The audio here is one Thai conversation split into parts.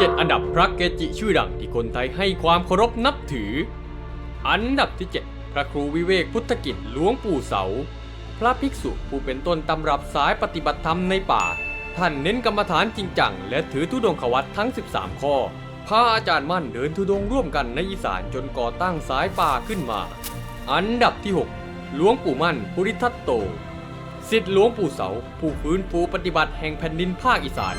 7 อันดับพระเกจิชื่อดังที่คนไทยให้ความเคารพนับถือ อันดับที่ 7 พระครูวิเวกพุทธกิจหลวงปู่เสา พระภิกษุผู้เป็นต้นตำรับสายปฏิบัติธรรมในป่า ท่านเน้นกรรมฐานจริงจัง และถือธุดงควัตทั้ง 13 ข้อพาอาจารย์มั่นเดินธุดงร่วมกันในอีสานจนก่อตั้งสายป่าขึ้นมา อันดับที่ 6 หลวงปู่มั่นปุริทัตโตสิทธิหลวงปู่เสา ผู้ฟื้นฟูปฏิบัติแห่งแผ่นดินภาคอีสาน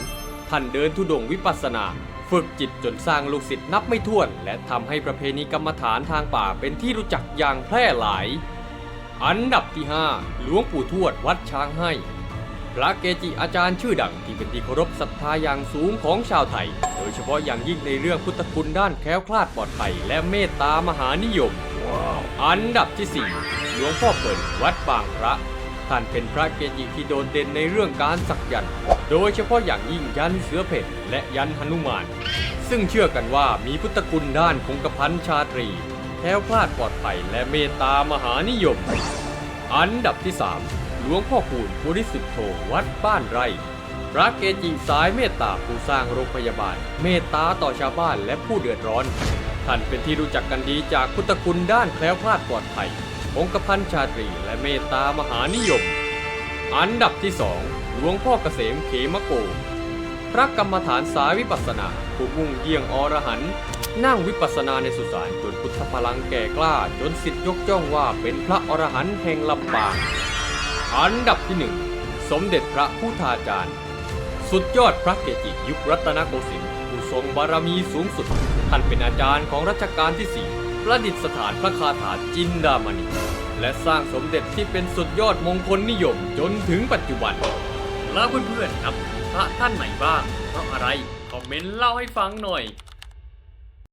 ท่านเดินธุดงวิปัสสนา ฝึกจิตจนสร้างลูกศิษย์นับไม่ถ้วน และทำให้ประเพณีกรรมฐานทางป่าเป็นที่รู้จักอย่างแพร่หลาย อันดับที่ 5 หลวงปู่ทวดวัดช้างให้ พระเกจิอาจารย์ชื่อดังที่เป็นที่เคารพศรัทธาอย่างสูงของชาวไทย โดยเฉพาะอย่างยิ่งในเรื่องพุทธคุณด้านแคล้วคลาดปลอดภัยและเมตตามหานิยม อันดับที่ 4 หลวงพ่อเปิ่นวัดบางพระ ท่านเป็นพระเกจิที่โดดเด่นในเรื่องการสักยันต์โดยเฉพาะอย่างยิ่งยันเสือเพ่นและยันหนุมาน ซึ่งเชื่อกันว่ามีพุทธคุณด้านคงกระพันชาตรีแคล้วคลาดปลอดภัยและเมตตามหานิยม อันดับที่ 3 หลวงพ่อคูณบริสุทธโธวัดบ้านไร่พระเกจิสายเมตตาผู้สร้างโรงพยาบาล เมตตาต่อชาวบ้านและผู้เดือดร้อน ท่านเป็นที่รู้จักกันดีจากพุทธคุณด้านแคล้วคลาดปลอดภัย องค์พันชาตรีและเมตตามหานิยม อันดับที่สองหลวงพ่อเกษมเขมโก พระกรรมฐานสายวิปัสสนาผู้มุ่งเยี่ยงอรหันต์นั่งวิปัสสนาในสุสานจนพุทธพลังแก่กล้าจนสิทธิยกจ้องว่าเป็นพระอรหันต์แห่งลำปาง อันดับที่หนึ่งสมเด็จพระพุทธาจารย์ สุดยอดพระเกจิยุครัตนโกสินทร์ผู้ทรงบารมีสูงสุด ท่านเป็นอาจารย์ของรัชกาลที่4 ประดิษฐานพระคาถาจินดามณีและสร้างสมเด็จที่เป็นสุดยอดมงคลนิยมจนถึงปัจจุบันแล้วเพื่อนๆนับถือพระท่านไหนบ้างเพราะอะไรคอมเมนต์เล่าให้ฟังหน่อย